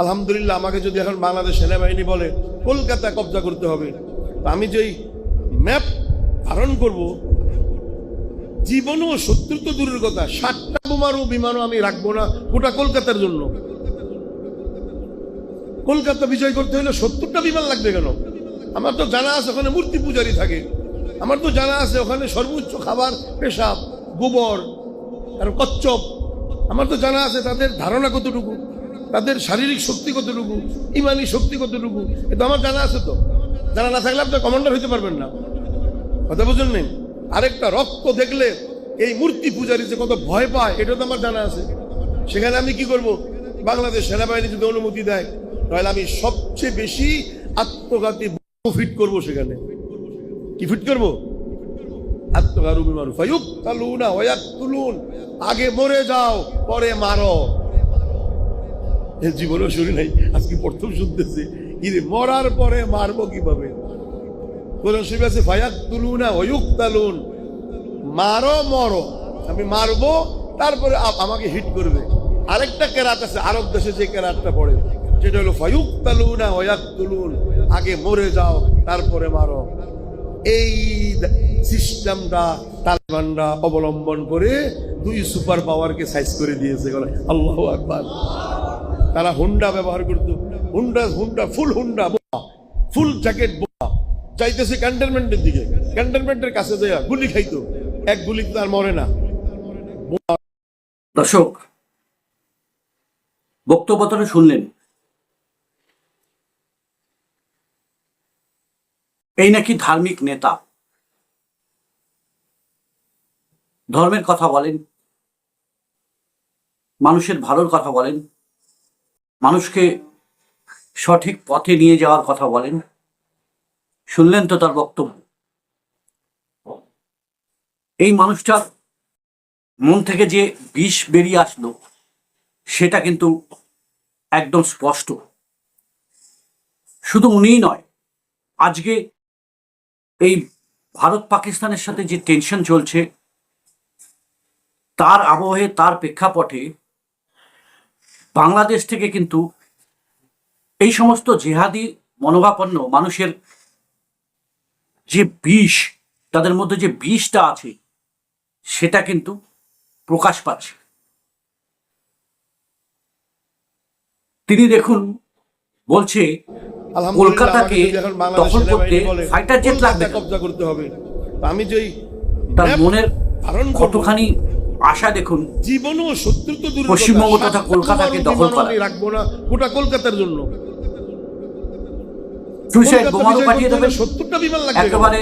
আলহামদুলিল্লাহ, আমাকে যদি এখন বাংলাদেশ সেনাবাহিনী বলে, কলকাতা কবজা করতে হবে আমি যেই ম্যাপ ধারণ করব, জীবনও শত্রু তো দূরের কথা ষাটটা বোমারও বিমানও আমি রাখব না গোটা কলকাতার জন্য। কলকাতা বিজয় করতে হলে সত্তরটা বিমান লাগবে কেন? আমার তো জানা আছে, ওখানে মূর্তি পূজারি থাকে। আমার তো জানা আছে, ওখানে সর্বোচ্চ খাবার পেশাব, গোবর আর কচ্ছপ। আমার তো জানা আছে, তাদের ধারণা কতটুকু? তাদের শারীরিক শক্তি কতটুকু, ইমানি শক্তি কতটুকু এটা আমার জানা আছে তো। জানা না থাকলে আপনি কমান্ডার হইতে পারবেন না। কথা বুঝুন নেই? আরেকটা রক্ত দেখলে এই মূর্তি পূজারী যে কত ভয় পায়, এটা তো আমার জানা আছে। সেখানে আমি কি করব? বাংলাদেশ সেনাবাহিনী যদি অনুমতি দেয়, তাহলে আমি সবচেয়ে বেশি আত্মঘাতী ফিট করব সেখানে। কি ফিট করব? আত্মঘাতী ওয়ায়াতুলুন আগে মরে যাও, পরে মারো। জীবনও শুনি নাই, আজকে প্রথম শুনতেছি। ইরে, মরার পরে মারবো কীভাবে? আছে ফায়াক তুলুনা ওয়ুক তালুন মারো, মরো। আমি তারপরে আমাকে হিট করবে। আরেকটা কেরাত আছে, আরব দেশে যে কেরাতটা পড়ে যেটা হলো ফায়ুক তালুনা ওয়াক তুলুন আগে মরে যাও, তারপরে মারো। এই সিস্টেমটা তালেবানরা অবলম্বন করে দুই সুপার পাওয়ারকে সাইজ করে দিয়েছে। আল্লাহ আকবার। তারা হুন্ডা ব্যবহার করতো। হুন্ডা হুন্ডা, ফুল হুন্ডা, বোমা, ফুল জ্যাকেট, বোমা। চাইতেছে ক্যান্টনমেন্টের দিকে। ক্যান্টনমেন্টের কাছে দেয়া গুলি খাইতো। এক গুলি তার মরে না। দর্শক, বক্তব্য তো শুনলেন। এই নাকি ধার্মিক নেতা। ধর্মের কথা বলেন। মানুষের ভালোর কথা বলেন। মানুষকে সঠিক পথে নিয়ে যাওয়ার কথা বলেন। শুনলেন তো তার বক্তব্য? এই মানুষটার মন থেকে যে বিষ বেরিয়ে আসলো, সেটা কিন্তু একদম স্পষ্ট। শুধু উনিই নয়, আজকে এই ভারত পাকিস্তানের সাথে যে টেনশন চলছে, তার আবহে, তার প্রেক্ষাপটে বাংলাদেশ থেকে কিন্তু এই সমস্ত জেহাদি মনোভাপন্ন মানুষের যে বিষ তাদের মধ্যে যে বিষটা আছে সেটা কিন্তু প্রকাশ পাচ্ছে তিনি দেখুন বলছে কলকাতাকে দখল করতে ফাইটার জেট লাগবে। কবজা করতে হবে আমি যেই তার মনের কতখানি আশা দেখুন জীবনও শত্রু তো পশ্চিমবঙ্গ তথা কলকাতাকে দখল করা। আমি রাখব না গোটা কলকাতার জন্য। সুইসাইড বোমারও পাঠিয়ে দেবেন সত্তরটা বিমান লাগবে? একেবারে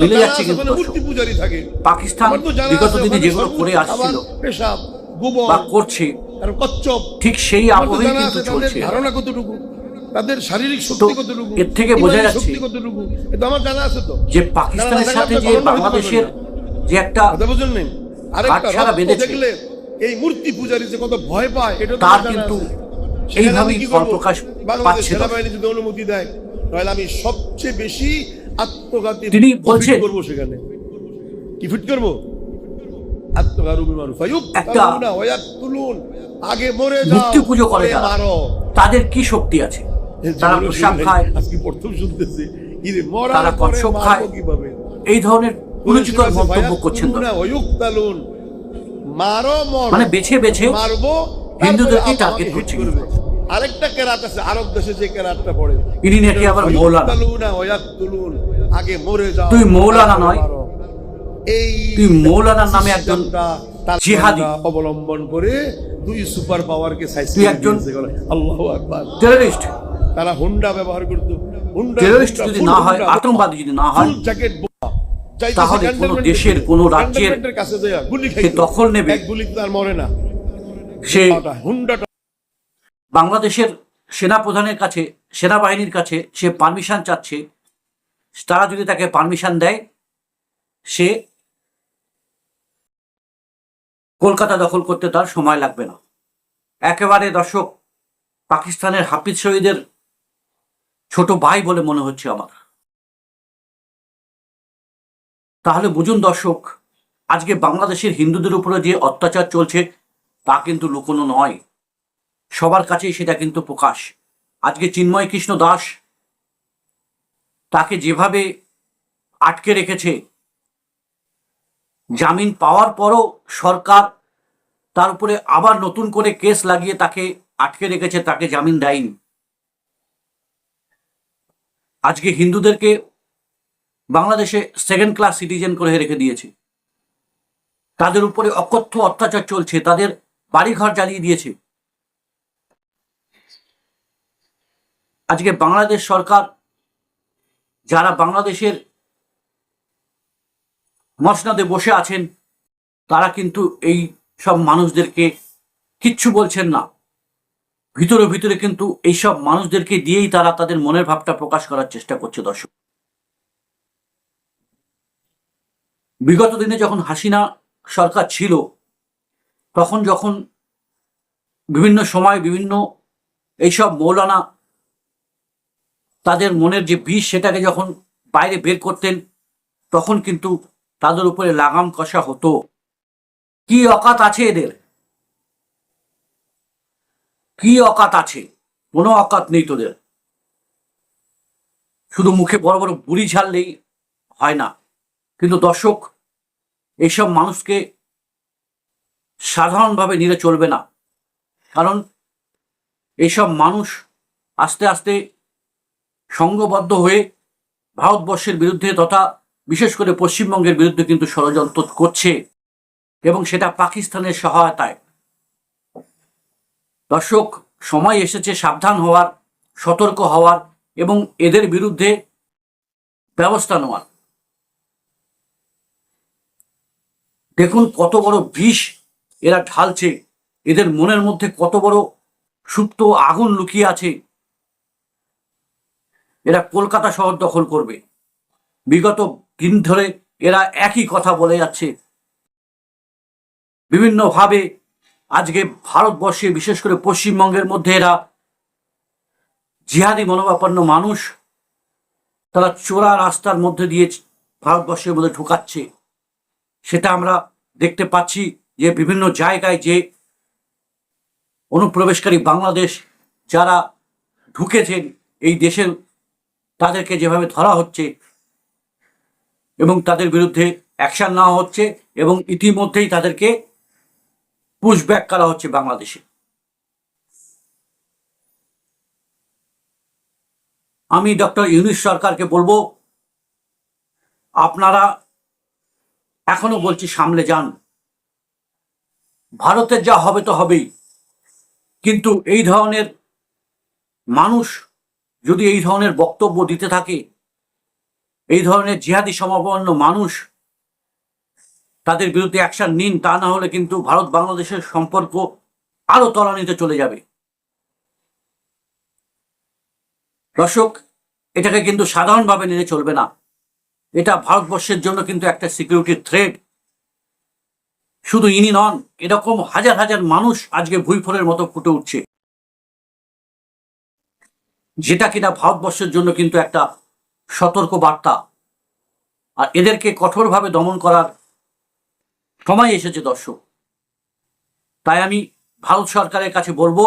মিলে যাচ্ছে কিন্তু মূর্তি পূজারি থাকে। পাকিস্তান বিগত দিনে যেগুলো করে আসছিল পেশাব গোবর বা করছে আর কচ্ছপ ঠিক সেই জানা কিন্তু চলছে। ধারণা কতটুকু তাদের শারীরিক শক্তি কতটুকু এর থেকে বোঝা যাচ্ছে শক্তি কতটুকু এটা আমার জানা আছে তো। যে পাকিস্তানের সাথে যে বাংলাদেশের যে একটা কথা হাতছাড়া বেঁধেছে। এই মূর্তি পূজারি যে কত ভয় পায় এটা তার কিন্তু এইভাবেই? প্রকাশ বাংলাদেশ সেনাবাহিনী যদি অনুমতি দেয় তাহলে আমি সবচেয়ে বেশি আত্মঘাতী তিনি বলছেন- করব সেখানে। কি ফিট করব? আগে মরে মূর্তি পুজো করে মারো। তাদের কি শক্তি আছে? তারা প্রসাব খায়। আজকে প্রথম শুনতেছি। ইরে তারা কচ্ছপ খায়। এই ধরনের মন্তব্য করছেন মানে বেছে বেছে হিন্দুদেরকে টার্গেট করছে আরেকটা কেরাত আছে আরব দেশে যে কেরাতটা পড়ে। ইনি নাকি আবার মৌলানা? আগে মরে যাও তুই মৌলানা নয়। এই তুই মৌলানার নামে একজন জিহাদি। অবলম্বন করে দুই সুপার পাওয়ারকে সাইজ তুই একজন আল্লাহ আকবার। টেররিস্ট তারা হুন্ডা ব্যবহার করত। হুন্ডা টেররিস্ট যদি না হয় আতঙ্কবাদী যদি না হয়। জ্যাকেট তাহলে কোনো দেশের। কোনো রাজ্যের কাছে সে দখল নেবে। এক গুলি তার মরে না। সে হুন্ডাটা বাংলাদেশের সেনাপ্রধানের কাছে সেনাবাহিনীর কাছে সে পারমিশন চাচ্ছে। তারা যদি তাকে পারমিশন দেয় সে কলকাতা দখল করতে তার সময় লাগবে না। একেবারে দর্শক পাকিস্তানের হাফিজ শহীদের ছোট ভাই বলে মনে হচ্ছে আমার। তাহলে বুঝুন দর্শক, আজকে বাংলাদেশের হিন্দুদের উপরে যে অত্যাচার চলছে, তা কিন্তু লুকোনো নয়। সবার কাছেই সেটা কিন্তু প্রকাশ। আজকে চিন্ময় কৃষ্ণ দাস তাকে যেভাবে আটকে রেখেছে, জামিন পাওয়ার পরও সরকার তার উপরে আবার নতুন করে কেস লাগিয়ে তাকে আটকে রেখেছে, তাকে জামিন দেয়নি। আজকে হিন্দুদেরকে বাংলাদেশে সেকেন্ড ক্লাস সিটিজেন করে রেখে দিয়েছে। তাদের উপরে অকথ্য অত্যাচার চলছে, তাদের বাড়িঘর জ্বালিয়ে দিয়েছে। আজকে বাংলাদেশ সরকার, যারা বাংলাদেশের মসনাদে বসে আছেন, তারা কিন্তু এই সব মানুষদেরকে কিচ্ছু বলছেন না। ভিতরে ভিতরে কিন্তু এইসব মানুষদেরকে দিয়েই তারা তাদের মনের ভাবটা প্রকাশ করার চেষ্টা করছে দর্শক। বিগত দিনে যখন হাসিনা সরকার ছিল, তখন যখন বিভিন্ন সময় বিভিন্ন এইসব মৌলানা তাদের মনের যে বিষ সেটাকে যখন বাইরে বের করতেন, তখন কিন্তু তাদের উপরে লাগাম কষা হতো। কি অকাত আছে এদের? কি অকাত আছে? কোনো অকাত নেই তোদের। শুধু মুখে বড় বড় বুড়ি ঝাড়লেই হয় না। কিন্তু দর্শক, এইসব মানুষকে সাধারণভাবে নিলে চলবে না। কারণ এইসব মানুষ আস্তে আস্তে সংঘবদ্ধ হয়ে ভারতবর্ষের বিরুদ্ধে তথা বিশেষ করে পশ্চিমবঙ্গের বিরুদ্ধে কিন্তু ষড়যন্ত্র করছে এবং সেটা পাকিস্তানের সহায়তায়। দর্শক, সময় এসেছে সাবধান হওয়ার, সতর্ক হওয়ার এবং এদের বিরুদ্ধে ব্যবস্থা নেওয়ার। দেখুন কত বড় বিষ এরা ঢালছে। এদের মনের মধ্যে কত বড় সুপ্ত আগুন লুকিয়ে আছে। এরা কলকাতা শহর দখল করবে। বিগত দিন ধরে এরা একই কথা বলে যাচ্ছে। বিভিন্নভাবে আজকে ভারতবর্ষে, বিশেষ করে পশ্চিমবঙ্গের মধ্যে এরা জিহাদি মনোভাবাপন্ন মানুষ। তারা চোরা রাস্তার মধ্যে দিয়ে ভারতবর্ষের মধ্যে ঢুকাচ্ছে। সেটা আমরা দেখতে পাচ্ছি যে বিভিন্ন জায়গায় যে অনুপ্রবেশকারী বাংলাদেশ যারা ঢুকেছেন এই দেশের, তাদেরকে যেভাবে ধরা হচ্ছে এবং তাদের বিরুদ্ধে অ্যাকশন নেওয়া হচ্ছে এবং ইতিমধ্যেই তাদেরকে পুশব্যাক করা হচ্ছে বাংলাদেশে। আমি ডক্টর ইউনিস সরকারকে বলব, আপনারা এখনও বলছি সামলে যান। ভারতের যা হবে তো হবেই। কিন্তু এই ধরনের মানুষ যদি এই ধরনের বক্তব্য দিতে থাকে, এই ধরনের জিহাদি সমাপন্ন মানুষ তাদের বিরুদ্ধে অ্যাকশন নিন, তা না হলে কিন্তু ভারত বাংলাদেশের সম্পর্ক আরও তলানিতে চলে যাবে। দর্শক, এটাকে কিন্তু সাধারণভাবে নিলে চলবে না। এটা ভারতবর্ষের জন্য কিন্তু একটা সিকিউরিটি থ্রেড শুধু ইনি নন, এরকম হাজার হাজার মানুষ আজকে ভুইফোরের মতো ফুটে উঠছে। যেটা কিনা ভারতবর্ষের জন্য কিন্তু একটা সতর্ক বার্তা আর এদেরকে কঠোরভাবে দমন করার সময় এসেছে, দর্শক। তাই আমি ভারত সরকারের কাছে বলব,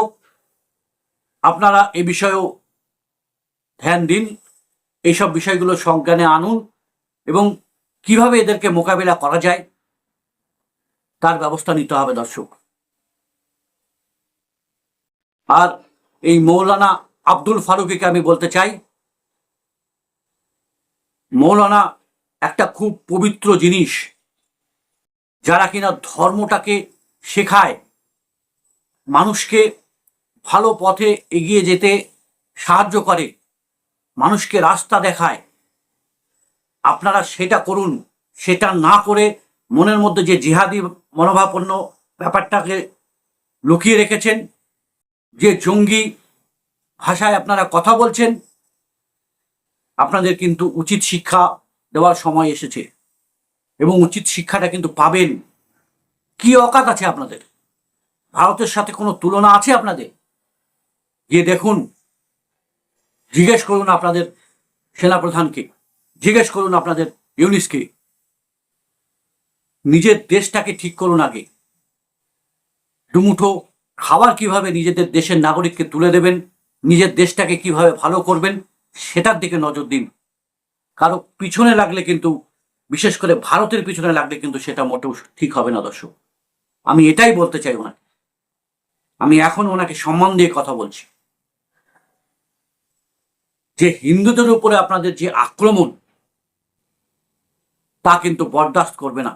আপনারা এ বিষয়েও ধ্যান দিন, এইসব বিষয়গুলো সংজ্ঞানে আনুন। এবং কীভাবে এদেরকে মোকাবিলা করা যায়, তার ব্যবস্থা নিতে হবে দর্শক। আর এই মৌলানা আব্দুল ফারুকিকে আমি বলতে চাই, মৌলানা একটা খুব পবিত্র জিনিস, যারা কিনা ধর্মটাকে শেখায়, মানুষকে ভালো পথে এগিয়ে যেতে সাহায্য করে, মানুষকে রাস্তা দেখায় আপনারা সেটা করুন, সেটা না করে মনের মধ্যে যে জিহাদি মনোভাবপন্ন ব্যাপারটাকে লুকিয়ে রেখেছেন, যে জঙ্গি ভাষায় আপনারা কথা বলছেন, আপনাদের কিন্তু উচিত শিক্ষা দেওয়ার সময় এসেছে এবং উচিত শিক্ষাটা কিন্তু পাবেন। কি অকাত আছে আপনাদের? ভারতের সাথে কোনো তুলনা আছে আপনাদের? গিয়ে দেখুন, জিজ্ঞেস করুন আপনাদের সেনাপ্রধানকে। জিজ্ঞেস করুন আপনাদের ইউনিসকে। নিজের দেশটাকে ঠিক করুন আগে। দুমুঠো খাবার কীভাবে নিজেদের দেশের নাগরিককে তুলে দেবেন, নিজের দেশটাকে কীভাবে ভালো করবেন, সেটার দিকে নজর দিন। কারও পিছনে লাগলে কিন্তু, বিশেষ করে ভারতের পিছনে লাগলে কিন্তু সেটা মোটেও ঠিক হবে না দর্শক। আমি এটাই বলতে চাই ওনাকে। আমি এখন ওনাকে সম্মান দিয়ে কথা বলছি। যে হিন্দুদের উপরে আপনাদের যে আক্রমণ তা কিন্তু বরদাস্ত করবে না।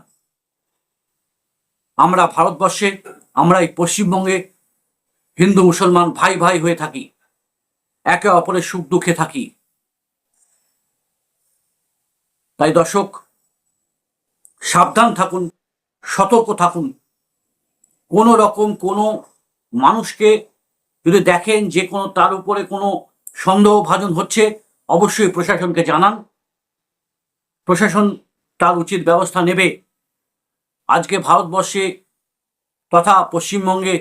আমরা ভারতবর্ষে, আমরা এই পশ্চিমবঙ্গে হিন্দু, মুসলমান ভাই ভাই হয়ে থাকি, একে অপরের সুখ দুঃখে থাকি। তাই দর্শক, সাবধান থাকুন, সতর্ক থাকুন। কোনো রকম কোনো মানুষকে যদি দেখেন যে কোনো তার উপরে কোনো সন্দেহ ভাজন হচ্ছে, অবশ্যই প্রশাসনকে জানান। প্রশাসন তার উচিত ব্যবস্থা নেবে। আজকে ভারতবর্ষে তথা পশ্চিমবঙ্গে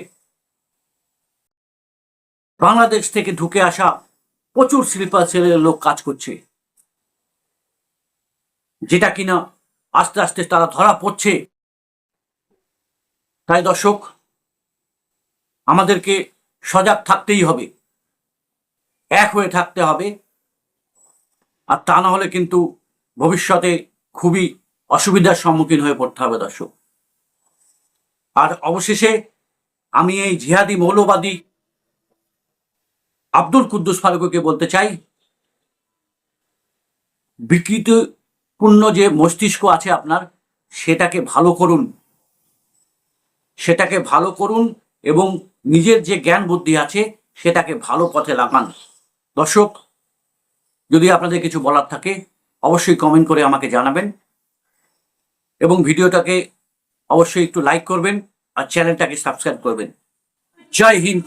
বাংলাদেশ থেকে ঢুকে আসা প্রচুর স্লিপার সেলের লোক কাজ করছে। যেটা কিনা আস্তে আস্তে তারা ধরা পড়ছে। তাই দর্শক, আমাদেরকে সজাগ থাকতেই হবে। এক হয়ে থাকতে হবে। আর তা না হলে কিন্তু ভবিষ্যতে খুবই অসুবিধার সম্মুখীন হয়ে পড়তে হবে দর্শক। আর অবশেষে আমি এই জিহাদি মৌলবাদী আব্দুল কুদ্দুস ফারুককে বলতে চাই বিকৃতিপূর্ণ যে মস্তিষ্ক আছে আপনার, সেটাকে ভালো করুন। সেটাকে ভালো করুন এবং নিজের যে জ্ঞান বুদ্ধি আছে, সেটাকে ভালো পথে লাগান। দর্শক, যদি আপনাদের কিছু বলার থাকে অবশ্যই কমেন্ট করে আমাকে জানাবেন। এবং ভিডিওটাকে অবশ্যই একটু লাইক করবেন আর চ্যানেলটাকে সাবস্ক্রাইব করবেন। জয় হিন্দ।